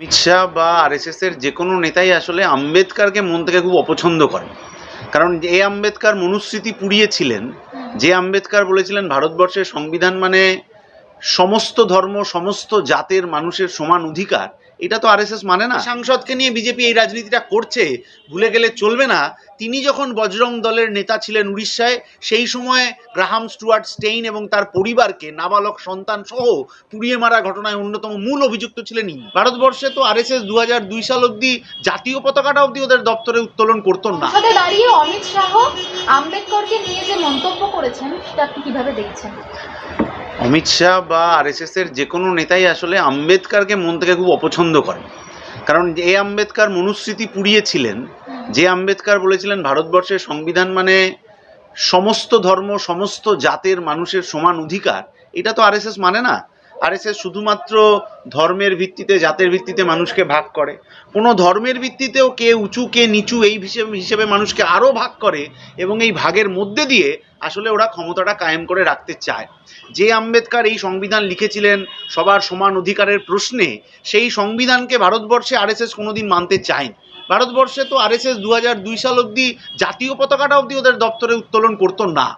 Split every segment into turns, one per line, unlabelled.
অমিত শাহ বা এস এর যে কোনো নেতাই আসলে আম্বেদকারকে মন থেকে খুব অপছন্দ করে কারণ এ আম্বেদকার মনুস্মৃতি পুড়িয়েছিলেন। যে আম্বেদকার বলেছিলেন, ভারতবর্ষের সংবিধান মানে সমস্ত ধর্ম, সমস্ত জাতের মানুষের সমান অধিকার। এটা তো আরএসএস মানে না। সাংসদকে নিয়ে বিজেপি এই রাজনীতিটা করছে ভুলে গেলে চলবে না। তিনি যখন বজরং দলের নেতা ছিলেন উড়িষ্যায় সেই সময় গ্রাহাম স্টুয়ার্ট স্টেইন এবং তার পরিবারকে নাবালক সন্তান সহ পুড়িয়ে মারা ঘটনায় অন্যতম মূল অভিযুক্ত ছিলেন ইনি। ভারতবর্ষে তো আরএসএস দু হাজার দুই সাল অব্দি জাতীয় পতাকাটা অব্দি ওদের দপ্তরে উত্তোলন করতো না।
দাঁড়িয়ে অমিত শাহ আম্বেদকরকে নিয়ে যে মন্তব্য করেছেন সেটা আপনি কীভাবে দেখছেন?
অমিত শাহ বা আরএসএস এর যে কোনো নেতাই আসলে আম্বেদকারকে মন থেকে খুব অপছন্দ করে কারণ এ আম্বেদকার মনুস্মৃতি পুড়িয়েছিলেন যে আম্বেদকার বলেছিলেন, ভারতবর্ষের সংবিধান মানে সমস্ত ধর্ম, সমস্ত জাতের মানুষের সমান অধিকার। এটা তো আরএসএস মানে না। আরএসএস শুধুমাত্র ধর্মের ভিত্তিতে, জাতের ভিত্তিতে মানুষকে ভাগ করে। কোনো ধর্মের ভিত্তিতেও কে উঁচু, কে নিচু এই হিসেবে হিসেবে মানুষকে আরও ভাগ করে এবং এই ভাগের মধ্যে দিয়ে আসলে ওরা ক্ষমতাটা কায়েম করে রাখতে চায়। যে আম্বেদকার এই সংবিধান লিখেছিলেন সবার সমান অধিকারের প্রশ্নে, সেই সংবিধানকে ভারতবর্ষে আরএসএস কোনোদিন মানতে চায়নি। ভারতবর্ষে তো আরএসএস দু হাজার দুই সাল অবধি জাতীয় পতাকাটা অবধি ওদের দপ্তরে উত্তোলন করতো না।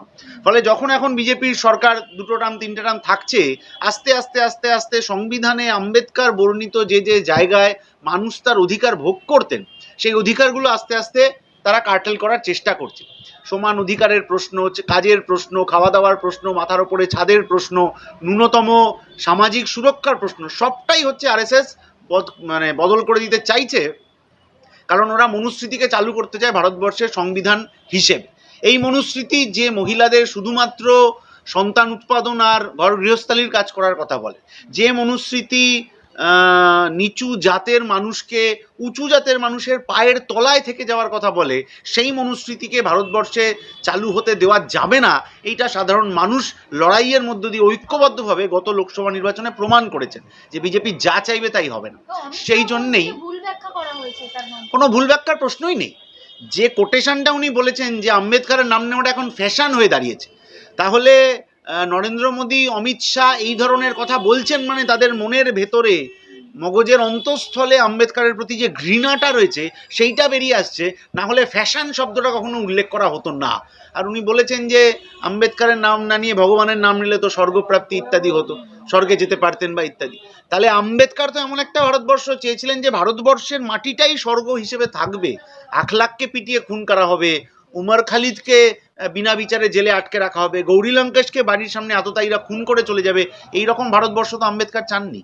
ফলে যখন এখন বিজেপির সরকার দুটো টার্ম তিনটে টার্ম থাকছে, আস্তে আস্তে আস্তে আস্তে সংবিধানে আম্বেদকার বর্ণিত যে যে জায়গায় মানুষ তার অধিকার ভোগ করতেন, সেই অধিকারগুলো আস্তে আস্তে তারা কার্টেল করার চেষ্টা করছে। সমান অধিকারের প্রশ্ন কাজের প্রশ্ন খাওয়া দাওয়ার প্রশ্ন, মাথার ওপরে ছাদের প্রশ্ন, ন্যূনতম সামাজিক সুরক্ষার প্রশ্ন, সবটাই হচ্ছে আরএসএস মানে বদল করে দিতে চাইছে কারণ ওরা মনুস্মৃতিকে চালু করতে চায় ভারতবর্ষের সংবিধান হিসেবে। এই মনুস্মৃতি যে মহিলাদের শুধুমাত্র সন্তান উৎপাদন আর ঘর গৃহস্থালির কাজ করার কথা বলে যে মনুস্মৃতি নিচু জাতের মানুষকে উঁচু জাতের মানুষের পায়ের তলায় থেকে যাওয়ার কথা বলে সেই মনুস্মৃতিকে ভারতবর্ষে চালু হতে দেওয়া যাবে না এইটা সাধারণ মানুষ লড়াইয়ের মধ্য দিয়ে ঐক্যবদ্ধভাবে গত লোকসভা নির্বাচনে প্রমাণ করেছেন যে বিজেপি যা চাইবে তাই হবে না। সেই জন্যেই কোনো ভুল ব্যাখ্যার প্রশ্নই নেই। যে কোটেশনটা উনি বলেছেন যে আম্বেদকারের নাম নেওয়াটা এখন ফ্যাশন হয়ে দাঁড়িয়েছে, তাহলে নরেন্দ্র মোদী, অমিত শাহ এই ধরনের কথা বলছেন মানে তাদের মনের ভেতরে মগজের অন্তঃস্থলে আম্বেদকারের প্রতি যে ঘৃণাটা রয়েছে, সেইটা বেরিয়ে আসছে। না হলে ফ্যাশন শব্দটা কখনো উল্লেখ করা হতো না। আর উনি বলেছেন যে, আম্বেদকারের নাম না নিয়ে ভগবানের নাম নিলে তো স্বর্গপ্রাপ্তি ইত্যাদি হতো, স্বর্গে যেতে পারতেন বা ইত্যাদি। তাহলে আম্বেদকার তো এমন একটা ভারতবর্ষ চেয়েছিলেন যে, ভারতবর্ষের মাটিটাই স্বর্গ হিসেবে থাকবে। আখলাককে পিটিয়ে খুন করা হবে, উমর খালিদকে বিনা বিচারে জেলে আটকে রাখা হবে গৌরী লঙ্কেশকে বাড়ির সামনে আততায়ীরা খুন করে চলে যাবে এই রকম ভারতবর্ষ তো আম্বেদকার চাননি।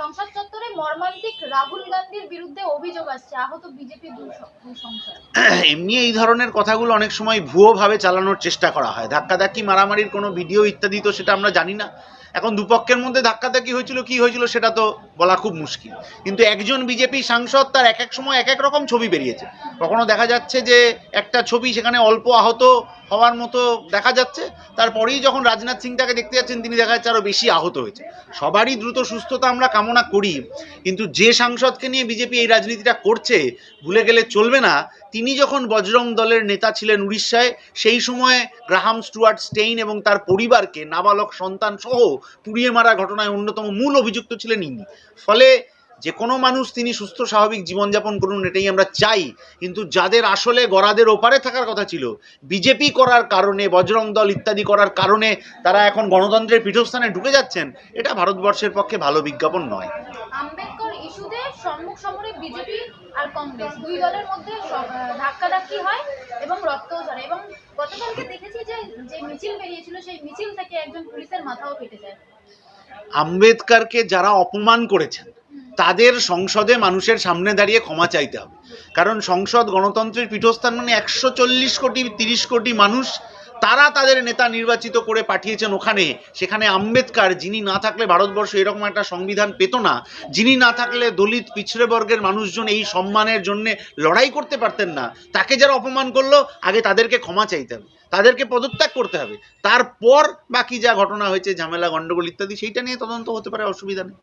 সংসদ চত্বরে মর্মান্তিক রাহুল গান্ধীর বিরুদ্ধে অভিযোগ আসছে। আহত বিজেপি
এমনি এই ধরনের কথাগুলো অনেক সময় ভুয়োভাবে চালানোর চেষ্টা করা হয়। ধাক্কাধাক্কি, মারামারির কোনো ভিডিও ইত্যাদি তো সেটা আমরা জানি না। এখন দুপক্ষের মধ্যে ধাক্কাধাক্কি হয়েছিল, কি হয়েছিল সেটা তো বলা খুব মুশকিল। কিন্তু একজন বিজেপি সাংসদ তার এক এক সময় এক এক রকম ছবি বেরিয়েছে। কখনো দেখা যাচ্ছে যে একটা ছবি সেখানে অল্প আহত হওয়ার মতো দেখা যাচ্ছে, তারপরেই যখন রাজনাথ সিং তাকে দেখতে যাচ্ছেন, তিনি দেখা যাচ্ছে আরও বেশি আহত হয়েছে। সবারই দ্রুত সুস্থতা আমরা কামনা করি, কিন্তু যে সাংসদকে নিয়ে বিজেপি এই রাজনীতিটা করছে, ভুলে গেলে চলবে না। তিনি যখন বজরং দলের নেতা ছিলেন উড়িষ্যায়, সেই সময় গ্রাহাম স্টুয়ার্ট স্টেইন এবং তার পরিবারকে, নাবালক সন্তান সহ পুড়িয়ে মারা ঘটনায় অন্যতম মূল অভিযুক্ত ছিলেন ইনি ফলে যে কোনো মানুষ তিনি সুস্থ, স্বাভাবিক জীবনযাপন করুন এটাই আমরা চাই। কিন্তু যাদের আসলে গড়াদের ওপারে থাকার কথা ছিল, বিজেপি করার কারণে, বজরং দল ইত্যাদি করার কারণে তারা এখন গণতন্ত্রের পীঠস্থানে ঢুকে যাচ্ছেন, এটা ভারতবর্ষের পক্ষে ভালো বিজ্ঞাপন নয়।
ইস্যুতে সম্মুখ সমরে বিজেপি আর কংগ্রেস। দুই দলের মধ্যে ধাক্কাধাক্কি হয় এবং রক্তও ঝরে এবং গতকালকে দেখেছি যে যে মিছিল বেরিয়েছিল সেই মিছিল থেকে একজন পুলিশের মাথাও কেটে যায়।
আম্বেদকারকে যারা অপমান করেছেন তাদের সংসদে মানুষের সামনে দাঁড়িয়ে ক্ষমা চাইতে হবে। কারণ সংসদ গণতন্ত্রের পীঠস্থান মানে একশো চল্লিশ কোটি তিরিশ কোটি মানুষ তারা তাদের নেতা নির্বাচিত করে পাঠিয়েছেন ওখানে। সেখানে আম্বেদকার, যিনি না থাকলে ভারতবর্ষ এরকম একটা সংবিধান পেত না, যিনি না থাকলে দলিত পিছড়ে বর্গের মানুষজন এই সম্মানের জন্য লড়াই করতে পারতেন না, তাকে যারা অপমান করল, আগে তাদেরকে ক্ষমা চাইতে হবে তাদেরকে পদত্যাগ করতে হবে। তারপর বাকি যা ঘটনা হয়েছে, ঝামেলা গন্ডগোল ইত্যাদি, সেইটা নিয়ে তদন্ত হতে পারে, অসুবিধা নেই।